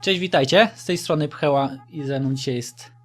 Cześć, witajcie. Z tej strony Pcheła i ze mną dzisiaj jest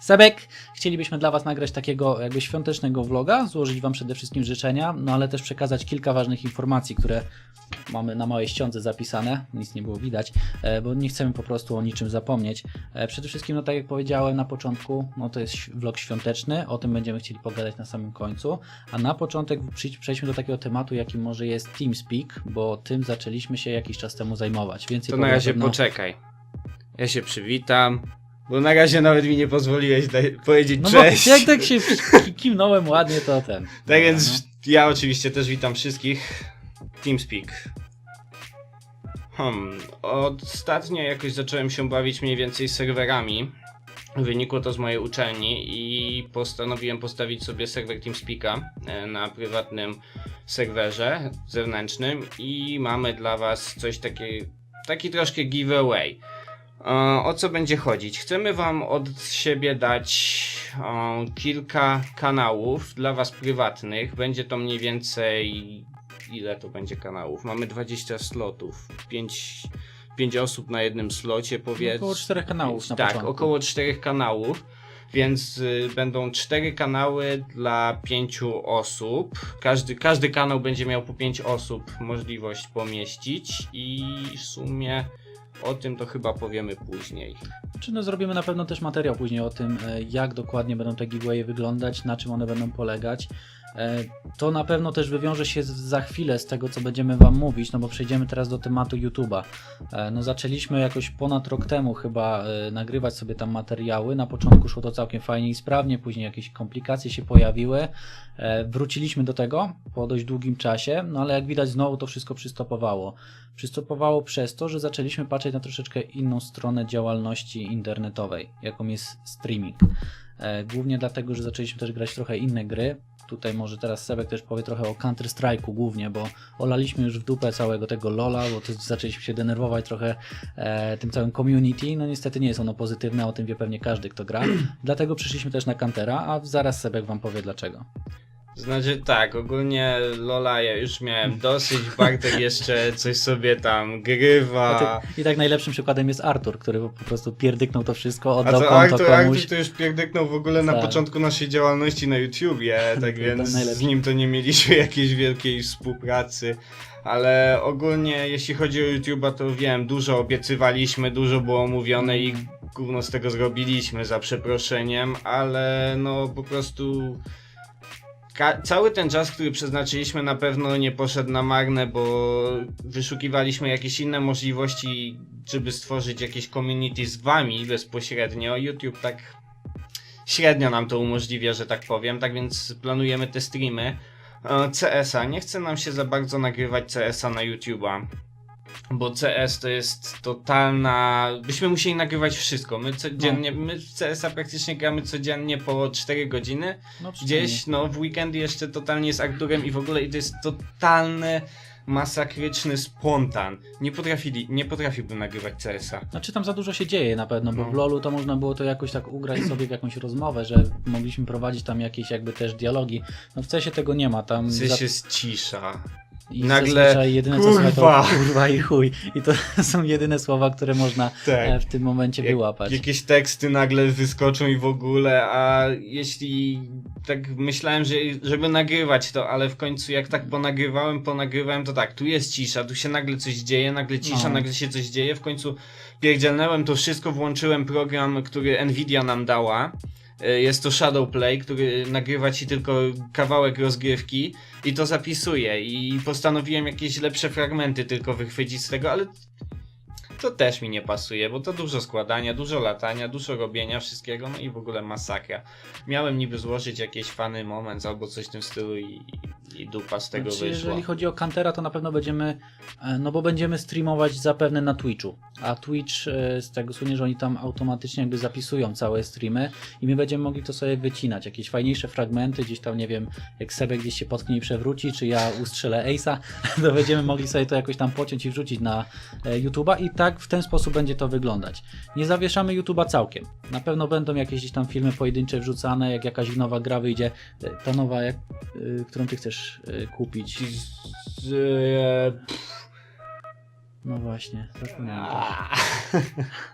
Sebek. Chcielibyśmy dla Was nagrać takiego jakby świątecznego vloga, złożyć Wam przede wszystkim życzenia, no ale też przekazać kilka ważnych informacji, które mamy na małej ściądze zapisane. Nic nie było widać, e, bo nie chcemy po prostu o niczym zapomnieć. E, Przede wszystkim, no tak jak powiedziałem na początku, no to jest vlog świąteczny, o tym będziemy chcieli pogadać na samym końcu. A na początek przejdźmy do takiego tematu, jakim może jest TeamSpeak, bo tym zaczęliśmy się jakiś czas temu zajmować. Więcej To na razie poczekaj. Ja się przywitam. Bo na razie nawet mi nie pozwoliłeś daj, powiedzieć No cześć. jak tak się ki- kimnąłem ładnie, to ten. Tak więc ja oczywiście też witam wszystkich. TeamSpeak. Hmm, ostatnio jakoś zacząłem się bawić mniej więcej serwerami. Wynikło to z mojej uczelni i postanowiłem postawić sobie serwer TeamSpeaka e, na prywatnym serwerze zewnętrznym i mamy dla Was coś takiego, taki troszkę giveaway. E, O co będzie chodzić? Chcemy Wam od siebie dać e, kilka kanałów dla Was prywatnych. Będzie to mniej więcej. Ile to będzie kanałów? Mamy 20 slotów. 5, 5 osób na jednym slocie, powiedzmy. Około czterech kanałów na tak, początku. około czterech kanałów. Więc y, będą cztery kanały dla pięciu osób. Każdy, każdy kanał będzie miał po pięć osób możliwość pomieścić i w sumie o tym to chyba powiemy później. Czy no zrobimy na pewno też materiał później o tym, e, jak dokładnie będą te giveawaye wyglądać, na czym one będą polegać. E, To na pewno też wywiąże się za chwilę z tego, co będziemy Wam mówić, no bo przejdziemy teraz do tematu YouTube'a. E, No zaczęliśmy jakoś ponad rok temu chyba nagrywać sobie tam materiały. Na początku szło to całkiem fajnie i sprawnie, później jakieś komplikacje się pojawiły. Wróciliśmy do tego po dość długim czasie, no ale jak widać znowu to wszystko przystopowało. Przystopowało przez to, że zaczęliśmy patrzeć na troszeczkę inną stronę działalności internetowej, jaką jest streaming. E, Głównie dlatego, że zaczęliśmy też grać trochę inne gry. Tutaj może teraz Sebek też powie trochę o Counter Strike'u głównie, bo olaliśmy już w dupę całego tego Lola, bo to zaczęliśmy się denerwować trochę e, tym całym community. No niestety nie jest ono pozytywne, o tym wie pewnie każdy, kto gra. Dlatego przyszliśmy też na Countera, a zaraz Sebek wam powie dlaczego. Znaczy tak, ogólnie Lola ja już miałem dosyć, Bartek jeszcze coś sobie tam grywa. I tak najlepszym przykładem jest Artur, który po prostu pierdyknął to wszystko, A oddał co, konto Artur, komuś. Artur to już pierdyknął w ogóle na Tak. początku naszej działalności na YouTubie, tak więc z nim to nie mieliśmy jakiejś wielkiej współpracy. Ale ogólnie jeśli chodzi o YouTube'a to wiem, dużo obiecywaliśmy, dużo było mówione i gówno z tego zrobiliśmy za przeproszeniem, ale no po prostu cały ten czas, który przeznaczyliśmy na pewno nie poszedł na marne, bo wyszukiwaliśmy jakieś inne możliwości, żeby stworzyć jakieś community z wami bezpośrednio. YouTube tak średnio nam to umożliwia, że tak powiem, tak więc planujemy te streamy. E, CS-a, nie chce nam się za bardzo nagrywać CS-a na YouTube'a. Bo CS to jest totalna. Byśmy musieli nagrywać wszystko. My codziennie, my w CS-a praktycznie gramy codziennie po 4 godziny. No. Gdzieś, no w weekendy jeszcze totalnie z Arturem i w ogóle i to jest totalny, masakryczny spontan. Nie potrafili, nie potrafiłbym nagrywać CS-a. Znaczy tam za dużo się dzieje na pewno, bo No. w LoLu to można było to jakoś tak ugrać sobie w jakąś rozmowę, że mogliśmy prowadzić tam jakieś jakby też dialogi. No w CESie tego nie ma, tam W za- sensie jest cisza. I nagle, jedyne co słychać kurwa. to kurwa i chuj. I to są jedyne słowa, które można Tak. e, w tym momencie wyłapać. Jakieś teksty nagle wyskoczą i w ogóle, a jeśli tak myślałem, że żeby nagrywać to, ale w końcu jak tak ponagrywałem, ponagrywałem, to tak, tu jest cisza, tu się nagle coś dzieje, nagle cisza, No. nagle się coś dzieje, w końcu pierdzielnąłem to wszystko, włączyłem program, który Nvidia nam dała. E, Jest to Shadowplay, który nagrywa ci tylko kawałek rozgrywki i to zapisuje i postanowiłem jakieś lepsze fragmenty tylko wychwycić z tego, ale to też mi nie pasuje, bo to dużo składania, dużo latania, dużo robienia wszystkiego, no i w ogóle masakra. Miałem niby złożyć jakiś fany moment albo coś w tym stylu i, i dupa z tego Znaczy, wyszła. jeżeli chodzi o Kantera, to na pewno będziemy, e, no bo będziemy streamować zapewne na Twitchu. A Twitch e, z tego słynie, że oni tam automatycznie jakby zapisują całe streamy i my będziemy mogli to sobie wycinać. Jakieś fajniejsze fragmenty, gdzieś tam, nie wiem, jak Sebek gdzieś się potknie i przewróci, czy ja ustrzelę Ace'a, to będziemy mogli sobie to jakoś tam pociąć i wrzucić na e, YouTube'a i tak w ten sposób będzie to wyglądać. Nie zawieszamy YouTube'a całkiem. Na pewno będą jakieś gdzieś tam filmy pojedyncze wrzucane, jak jakaś nowa gra wyjdzie, ta nowa, jak, którą ty chcesz kupić. Ci z, e, No właśnie, zapomniałem. a,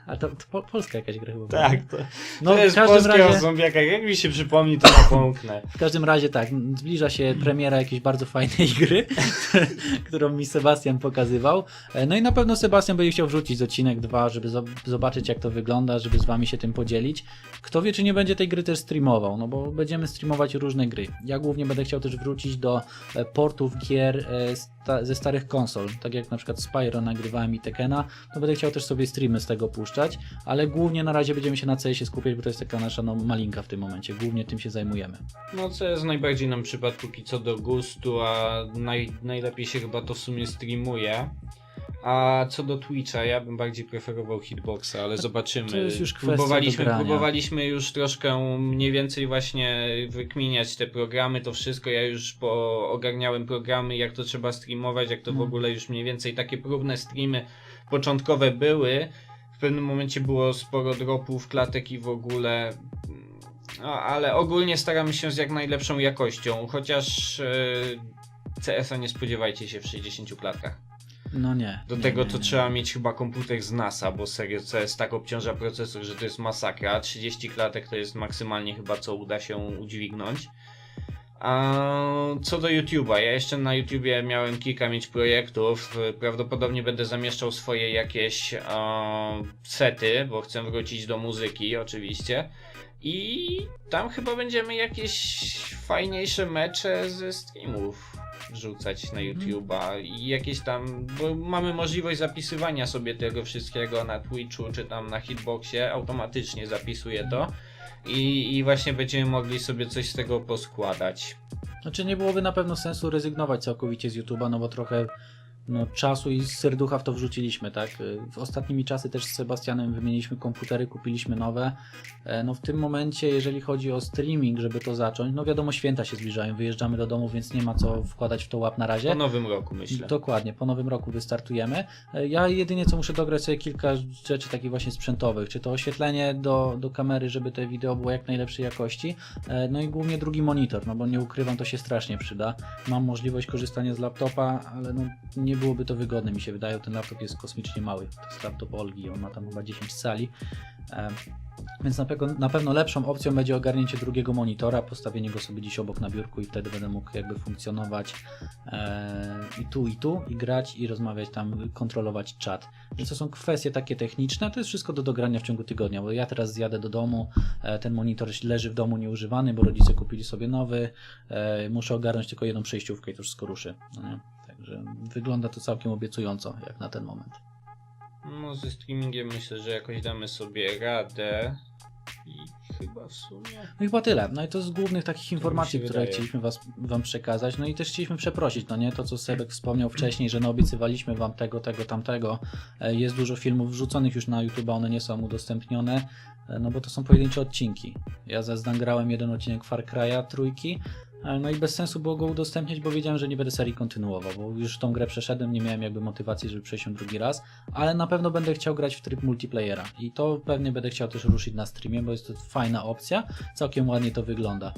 A to, to po, polska jakaś gra chyba. była, Tak, nie? to, No to jest w każdym polskie o razie... zombiakach. Jak mi się przypomni, to napomknę. W każdym razie tak, zbliża się premiera jakiejś bardzo fajnej gry, którą mi Sebastian pokazywał. E, No i na pewno Sebastian będzie chciał wrzucić odcinek 2, żeby zo- zobaczyć jak to wygląda, żeby z wami się tym podzielić. Kto wie, czy nie będzie tej gry też streamował, no bo będziemy streamować różne gry. Ja głównie będę chciał też wrócić do e, portów gier e, sta- ze starych konsol, tak jak na przykład Spyro nagrywałem i Tekena, to będę chciał też sobie streamy z tego puszczać, ale głównie na razie będziemy się na CS skupiać, bo to jest taka nasza no, malinka w tym momencie, głównie tym się zajmujemy. No jest najbardziej nam przypadł póki co do gustu, a naj, najlepiej się chyba to w sumie streamuje. A co do Twitcha, ja bym bardziej preferował hitboxa, ale zobaczymy. to jest już próbowaliśmy, próbowaliśmy już troszkę mniej więcej właśnie wykminiać te programy, to wszystko. Ja już po ogarniałem programy, jak to trzeba streamować, jak to w Mhm. ogóle już mniej więcej takie próbne streamy początkowe były. W pewnym momencie było sporo dropów, klatek i w ogóle. No, ale ogólnie staramy się z jak najlepszą jakością, chociaż e, CS-a nie spodziewajcie się w 60 klatkach. No nie. Do nie, tego nie, to nie. trzeba mieć chyba komputer z NASA, bo serio CS tak obciąża procesor, że to jest masakra. a 30 klatek to jest maksymalnie chyba co uda się udźwignąć. A co do YouTube'a, ja jeszcze na YouTubie miałem kilka mieć projektów. Prawdopodobnie będę zamieszczał swoje jakieś sety, bo chcę wrócić do muzyki oczywiście. I tam chyba będziemy jakieś fajniejsze mecze ze streamów wrzucać na YouTube'a i jakieś tam, bo mamy możliwość zapisywania sobie tego wszystkiego na Twitchu czy tam na Hitboxie, automatycznie zapisuje to i, i właśnie będziemy mogli sobie coś z tego poskładać. Znaczy nie byłoby na pewno sensu rezygnować całkowicie z YouTube'a, no bo trochę no, czasu i serducha w to wrzuciliśmy, tak? W ostatnimi czasy też z Sebastianem wymieniliśmy komputery, kupiliśmy nowe. E, No w tym momencie, jeżeli chodzi o streaming, żeby to zacząć, no wiadomo, święta się zbliżają, wyjeżdżamy do domu, więc nie ma co wkładać w to łap na razie. Po nowym roku myślę. Dokładnie, po nowym roku wystartujemy. E, Ja jedynie co muszę dograć sobie kilka rzeczy takich właśnie sprzętowych, czy to oświetlenie do, do kamery, żeby te wideo było jak najlepszej jakości, e, no i głównie drugi monitor, no bo nie ukrywam, to się strasznie przyda. Mam możliwość korzystania z laptopa, ale no nie byłoby to wygodne mi się wydaje, ten laptop jest kosmicznie mały, to jest laptop Olgi, on ma tam chyba 10 cali. Więc na pewno, na pewno lepszą opcją będzie ogarnięcie drugiego monitora, postawienie go sobie gdzieś obok na biurku i wtedy będę mógł jakby funkcjonować e, i tu, i tu, i grać, i rozmawiać tam, kontrolować czat. Więc to są kwestie takie techniczne, to jest wszystko do dogrania w ciągu tygodnia, bo ja teraz zjadę do domu, e, ten monitor leży w domu nieużywany, bo rodzice kupili sobie nowy, e, muszę ogarnąć tylko jedną przejściówkę i to wszystko ruszy. No? Także wygląda to całkiem obiecująco, jak na ten moment. No ze streamingiem myślę, że jakoś damy sobie radę i chyba w sumie... No i chyba tyle. No i to z głównych takich informacji, które wydaje. chcieliśmy was, Wam przekazać. No i też chcieliśmy przeprosić, no nie? To, co Sebek wspomniał wcześniej, że no obiecywaliśmy Wam tego, tego, tamtego. E, Jest dużo filmów wrzuconych już na YouTube, one nie są udostępnione, e, no bo to są pojedyncze odcinki. Ja zazdangrałem jeden odcinek Far Cry'a trójki, e, no i bez sensu było go udostępniać, bo wiedziałem, że nie będę serii kontynuował, bo już tą grę przeszedłem, nie miałem jakby motywacji, żeby przejść ją drugi raz, ale na pewno będę chciał grać w tryb multiplayera i to pewnie będę chciał też ruszyć na streamie, bo jest to fajna opcja, całkiem ładnie to wygląda.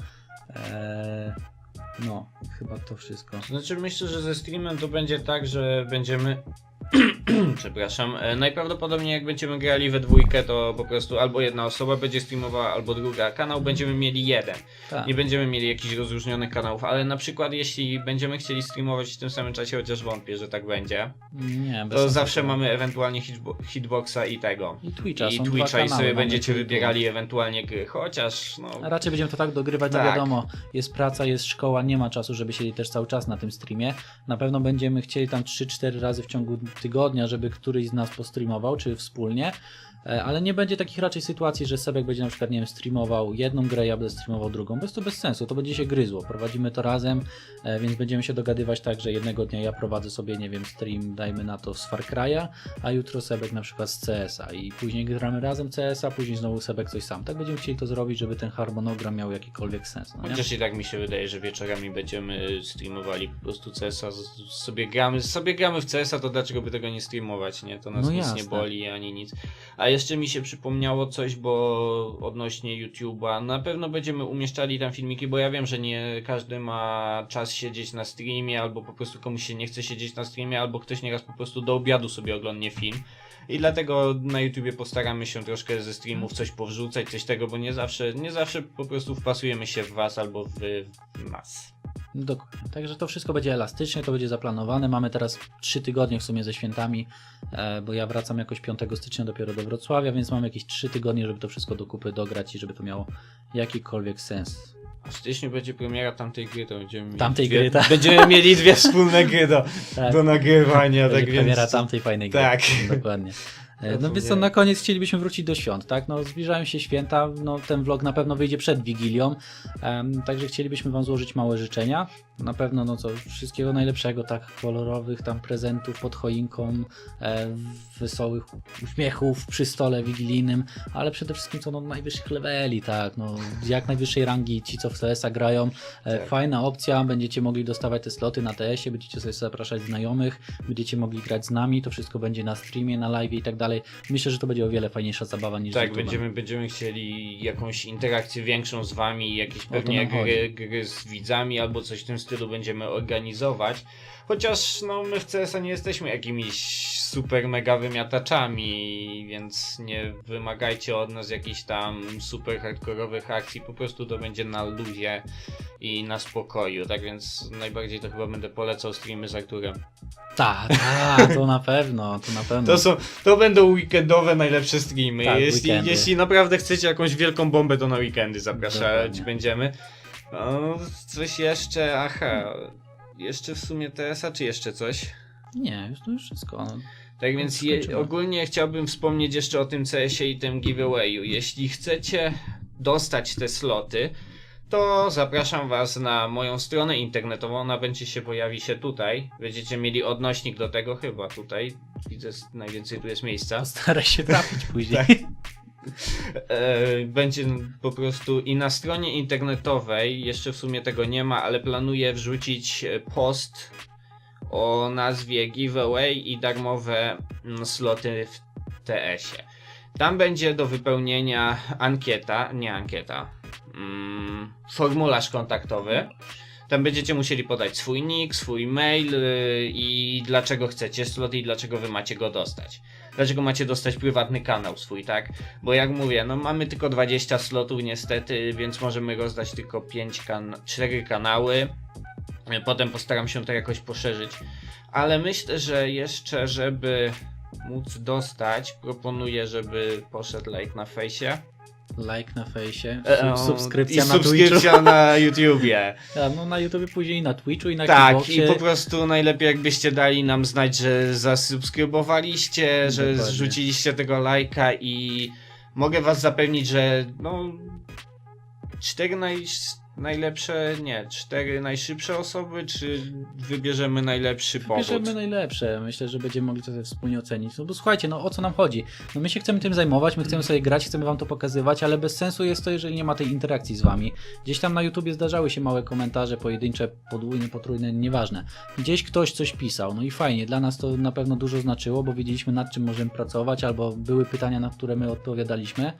Eee, no, chyba to wszystko. Znaczy myślę, że ze streamem to będzie tak, że będziemy. Przepraszam. E, Najprawdopodobniej jak będziemy grali we dwójkę, to po prostu albo jedna osoba będzie streamowała, albo druga. Kanał będziemy mieli jeden. Tak. Nie będziemy mieli jakichś rozróżnionych kanałów, ale na przykład jeśli będziemy chcieli streamować w tym samym czasie, chociaż wątpię, że tak będzie, Nie, bez to sensu. zawsze mamy ewentualnie hitbo hitboxa i tego. I Twitcha, I są dwa Twitcha i kanały, sobie mamy będziecie wybierali ewentualnie gry, chociaż no. A raczej będziemy to tak dogrywać, no Tak. wiadomo, jest praca, jest szkoła, nie ma czasu, żeby siedzieć też cały czas na tym streamie. Na pewno będziemy chcieli tam 3-4 razy w ciągu tygodnia, żeby któryś z nas postreamował, czy wspólnie. E, Ale nie będzie takich raczej sytuacji, że Sebek będzie na przykład, nie wiem, streamował jedną grę, ja będę streamował drugą, bo jest to bez sensu, to będzie się gryzło. Prowadzimy to razem, e, więc będziemy się dogadywać tak, że jednego dnia ja prowadzę sobie, nie wiem, stream, dajmy na to z Far Cry'a, a jutro Sebek na przykład z CS-a i później gramy razem CS-a, później znowu Sebek coś sam. Tak będziemy chcieli to zrobić, żeby ten harmonogram miał jakikolwiek sens. No? Chociaż i tak mi się wydaje, że wieczorami będziemy streamowali po prostu CS-a, sobie gramy, sobie gramy w CS-a, to dlaczego by tego nie streamować, nie? To nas No nic jasne. nie boli ani nic. A jeszcze mi się przypomniało coś, bo odnośnie YouTube'a, na pewno będziemy umieszczali tam filmiki, bo ja wiem, że nie każdy ma czas siedzieć na streamie, albo po prostu komuś się nie chce siedzieć na streamie, albo ktoś nieraz po prostu do obiadu sobie oglądnie film. I dlatego na YouTubie postaramy się troszkę ze streamów coś powrzucać, coś tego, bo nie zawsze, nie zawsze po prostu wpasujemy się w was albo w, w. Dokładnie. Także to wszystko będzie elastycznie, to będzie zaplanowane. Mamy teraz 3 tygodnie w sumie ze świętami, e, bo ja wracam jakoś 5 stycznia dopiero do Wrocławia, więc mamy jakieś 3 tygodnie, żeby to wszystko do kupy dograć i żeby to miało jakikolwiek sens. A w styczniu będzie premiera tamtej gry, to będziemy mieli Tamtej dwie, gry, tak. Będziemy mieli dwie wspólne gry do, Tak, do nagrywania, będzie tak premiera więc... tamtej fajnej gry. Tak. Dokładnie. E, No więc co, na koniec chcielibyśmy wrócić do świąt, tak? No zbliżają się święta, no ten vlog na pewno wyjdzie przed Wigilią, em, także chcielibyśmy Wam złożyć małe życzenia. Na pewno, no co, wszystkiego najlepszego, tak, kolorowych tam prezentów pod choinką, e, wesołych uśmiechów przy stole wigilijnym, ale przede wszystkim co, no najwyższych leveli, tak, no jak najwyższej rangi ci, co w CS-a grają. E, Tak. Fajna opcja, będziecie mogli dostawać te sloty na TS-ie, będziecie sobie zapraszać znajomych, będziecie mogli grać z nami, to wszystko będzie na streamie, na live i tak dalej. Myślę, że to będzie o wiele fajniejsza zabawa niż Tak, będziemy, będziemy chcieli jakąś interakcję większą z wami, jakieś pewnie gry, gry z widzami albo coś w tym stylu będziemy organizować. Chociaż no, my w CS-a nie jesteśmy jakimiś super mega wymiataczami, więc nie wymagajcie od nas jakichś tam super hardkorowych akcji, po prostu to będzie na luzie i na spokoju, tak więc najbardziej to chyba będę polecał streamy z Arturem. Tak, tak, to na pewno, to na pewno. To, są, to będą weekendowe najlepsze streamy. Tak, jeśli, weekendy. jeśli naprawdę chcecie jakąś wielką bombę, to na weekendy zapraszać Dokładnie. będziemy. O, coś jeszcze, aha. Jeszcze w sumie TSA, czy jeszcze coś? Nie, już to już wszystko. No. Tak więc je, ogólnie chciałbym wspomnieć jeszcze o tym CS-ie i tym giveawayu. Jeśli chcecie dostać te sloty, to zapraszam Was na moją stronę internetową. Ona będzie się pojawi się tutaj. Będziecie mieli odnośnik do tego chyba tutaj. Widzę, najwięcej tu jest miejsca. Postaraj się trafić później. Tak. E, będzie po prostu i na stronie internetowej, jeszcze w sumie tego nie ma, ale planuję wrzucić e, post o nazwie giveaway i darmowe mm, sloty w TS-ie. Tam będzie do wypełnienia ankieta, nie ankieta, mm, formularz kontaktowy. Tam będziecie musieli podać swój nick, swój mail y, i dlaczego chcecie slot i dlaczego wy macie go dostać. Dlaczego macie dostać prywatny kanał swój, tak? Bo jak mówię, no mamy tylko 20 slotów niestety, więc możemy rozdać tylko 5 kan 4 kanały. Potem postaram się to jakoś poszerzyć. Ale myślę, że jeszcze, żeby móc dostać, proponuję, żeby poszedł like na fejsie. Like na fejsie, E, sub- subskrypcja i na Twitchu. subskrypcja na YouTubie. A, no na YouTube później i na Twitchu i na Tak, Xboxie. i po prostu najlepiej jakbyście dali nam znać, że zasubskrybowaliście, że Dokładnie. zrzuciliście tego lajka i mogę was zapewnić, że no cztery naj, najlepsze, nie, cztery najszybsze osoby, czy wybierzemy najlepszy powód? Bierzemy najlepsze. Myślę, że będziemy mogli to wspólnie ocenić. No bo słuchajcie, no o co nam chodzi? No my się chcemy tym zajmować, my chcemy sobie grać, chcemy wam to pokazywać, ale bez sensu jest to, jeżeli nie ma tej interakcji z wami. Gdzieś tam na YouTubie zdarzały się małe komentarze, pojedyncze, podwójne, potrójne, nieważne. Gdzieś ktoś coś pisał, no i fajnie, dla nas to na pewno dużo znaczyło, bo wiedzieliśmy nad czym możemy pracować, albo były pytania, na które my odpowiadaliśmy,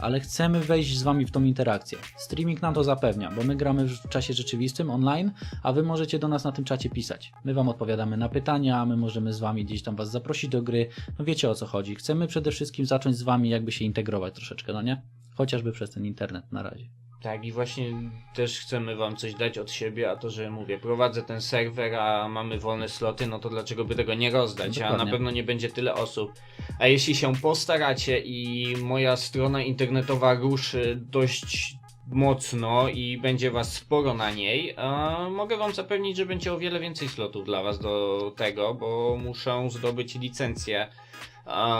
ale chcemy wejść z wami w tą interakcję. Streaming nam to zapewnia, bo my gramy w czasie rzeczywistym, online, a wy możecie do nas na tym czacie pisać. My wam odpowiadamy na pytania, my możemy z wami gdzieś tam was zaprosić do gry. No wiecie o co chodzi. Chcemy przede wszystkim zacząć z wami jakby się integrować troszeczkę, no nie? Chociażby przez ten internet na razie. Tak, i właśnie też chcemy wam coś dać od siebie, a to, że mówię, prowadzę ten serwer, a mamy wolne sloty, no to dlaczego by tego nie rozdać? A na Dokładnie. pewno nie będzie tyle osób. A jeśli się postaracie i moja strona internetowa ruszy dość mocno i będzie was sporo na niej, a mogę wam zapewnić, że będzie o wiele więcej slotów dla was do tego, bo muszę zdobyć licencję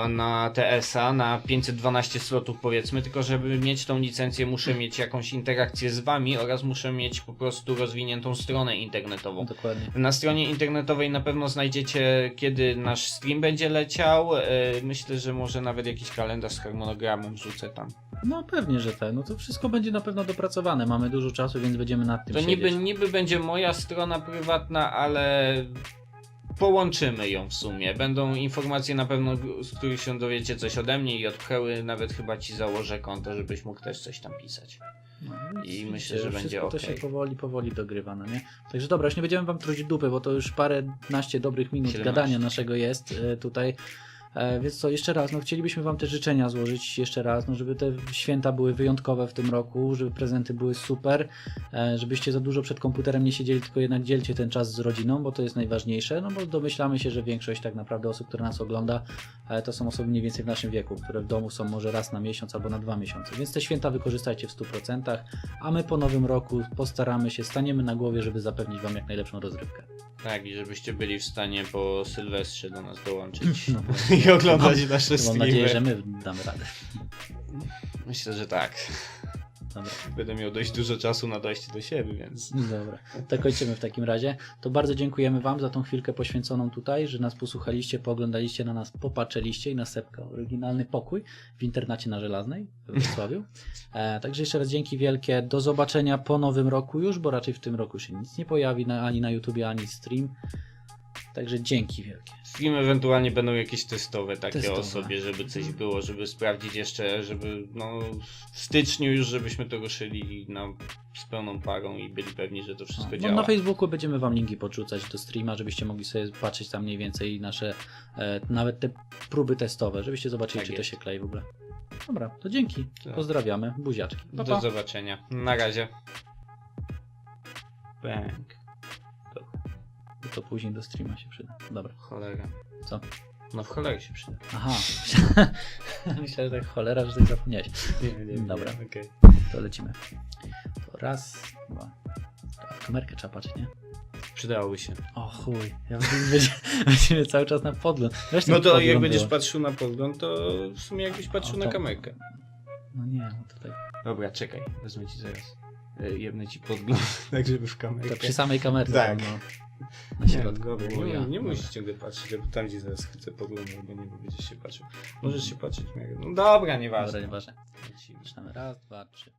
na TSA na 512 slotów powiedzmy, tylko żeby mieć tą licencję muszę mieć jakąś interakcję z wami oraz muszę mieć po prostu rozwiniętą stronę internetową. Dokładnie. Na stronie internetowej na pewno znajdziecie kiedy nasz stream będzie leciał. E, Myślę, że może nawet jakiś kalendarz z harmonogramem wrzucę tam. No pewnie, że tak. No to wszystko będzie na pewno dopracowane. Mamy dużo czasu, więc będziemy nad tym To siedzieć. niby, niby będzie moja strona prywatna, ale połączymy ją w sumie. Będą informacje na pewno, z których się dowiecie coś ode mnie i od Pcheły. Nawet chyba ci założę konto, żebyś mógł też coś tam pisać. No, I myślę, że będzie wszystko to się powoli, powoli dogrywa, no nie? Także dobra, już nie będziemy wam truć dupy, bo to już parę naście dobrych minut 17. gadania naszego jest e, tutaj. E, więc co, jeszcze raz, no chcielibyśmy Wam te życzenia złożyć jeszcze raz, no żeby te święta były wyjątkowe w tym roku, żeby prezenty były super, e, żebyście za dużo przed komputerem nie siedzieli, tylko jednak dzielcie ten czas z rodziną, bo to jest najważniejsze, no bo domyślamy się, że większość tak naprawdę osób, które nas ogląda, e, to są osoby mniej więcej w naszym wieku, które w domu są może raz na miesiąc albo na dwa miesiące, więc te święta wykorzystajcie w 100%, a my po nowym roku postaramy się, staniemy na głowie, żeby zapewnić Wam jak najlepszą rozrywkę. Tak, i żebyście byli w stanie po Sylwestrze do nas dołączyć No, i oglądać nasze Mam streamy. nadzieję, że my damy radę. Myślę, że tak. Dobra. Będę miał dość dużo czasu na dojście do siebie, więc... Dobra, to kończymy w takim razie. To bardzo dziękujemy Wam za tą chwilkę poświęconą tutaj, że nas posłuchaliście, pooglądaliście na nas, popatrzyliście i na Sepka, oryginalny pokój w internacie na Żelaznej w Wrocławiu. E, także jeszcze raz dzięki wielkie. Do zobaczenia po nowym roku już, bo raczej w tym roku się nic nie pojawi na, ani na YouTubie, ani stream. Także dzięki wielkie. Stream ewentualnie będą jakieś testowe takie Testowe. o sobie, żeby coś było, żeby sprawdzić jeszcze, żeby no w styczniu już żebyśmy to ruszyli na, z pełną parą i byli pewni, że to wszystko No, działa. na Facebooku będziemy Wam linki podrzucać do streama, żebyście mogli sobie patrzeć tam mniej więcej nasze, e, nawet te próby testowe, żebyście zobaczyli, Tak czy to jest. się klei w ogóle. Dobra, to dzięki. Tak. Pozdrawiamy. Buziaczki. Pa, Do pa. zobaczenia. Na razie. Bęk. To później do streama się przyda. Dobra. Cholera. Co? No w cholerę się przyda. Aha. Myślałem, że tak cholera, że tak zapomniałeś. Nie, nie, Dobra. nie, okej. To lecimy. To raz, dwa. A w kamerkę trzeba patrzeć, nie? Przydałoby się. O chuj. Ja będziemy, będziemy cały czas na podgląd. Weź No to jak będziesz wyłącz. patrzył na podgląd, to w sumie jakbyś patrzył O, na to- kamerkę. No nie, no tutaj. Dobra, czekaj, wezmę ci zaraz. E, Jebnę ci podgląd, tak żeby w kamerkę. To przy samej kamerce. Tak. No, na Nie, środku. dobra, nie, ja. nie musisz ciągle patrzeć, ja tam gdzie zaraz chcę podglądać, bo nie będziesz się patrzył. Możesz się patrzeć, Mary. No dobra, nieważne. Dobra, nieważne. Lecimy. Raz, dwa, trzy.